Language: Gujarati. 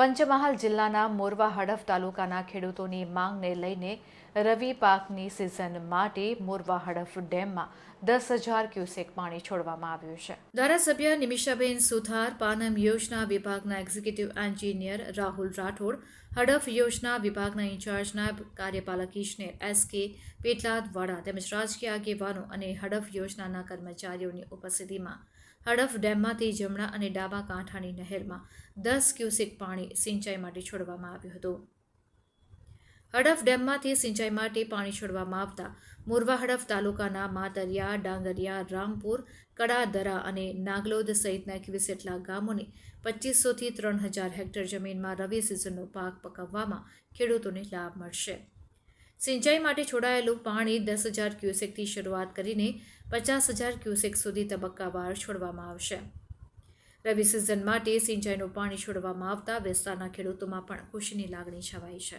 પંચમહાલ જિલ્લાના મોરવા હડફ તાલુકાના ખેડૂતોની માંગને લઈને રવિ પાકની સિઝન માટે મોરવા હડફ ડેમમાં દસ હજાર ક્યુસેક પાણી છોડવામાં આવ્યું છે. ધારાસભ્ય નિમિષાબેન સુથાર, પાનમ યોજના વિભાગના એક્ઝિક્યુટિવ એન્જિનિયર રાહુલ રાઠોડ, હડફ યોજના વિભાગના ઇન્ચાર્જના કાર્યપાલક ઇજનેર એસ કે પેટલાદવાડા તેમજ રાજકીય આગેવાનો અને હડફ યોજનાના કર્મચારીઓની ઉપસ્થિતિમાં હડફ ડેમમાંથી જમણા અને ડાબા કાંઠાની નહેરમાં દસ ક્યુસેક પાણી સિંચાઈ માટે છોડવામાં આવ્યું હતું. હડફ ડેમમાંથી સિંચાઈ માટે પાણી છોડવામાં આવતા મોરવા હડફ તાલુકાના માતરિયા, ડાંગરિયા, રામપુર, કડાદરા અને નાગલોદ સહિતના એકવીસ જેટલા ગામોને પચીસોથી ત્રણ હજાર હેક્ટર જમીનમાં રવિ સિઝનનો પાક પકવવામાં ખેડૂતોને લાભ મળશે. સિંચાઈ માટે છોડાયેલું પાણી દસ હજાર ક્યુસેકથી શરૂઆત કરીને પચાસ હજાર ક્યુસેક સુધી તબક્કાવાર છોડવામાં આવશે. રવિ સિઝન માટે સિંચાઈનું પાણી છોડવામાં આવતા વિસ્તારના ખેડૂતોમાં પણ ખુશીની લાગણી છવાઈ છે.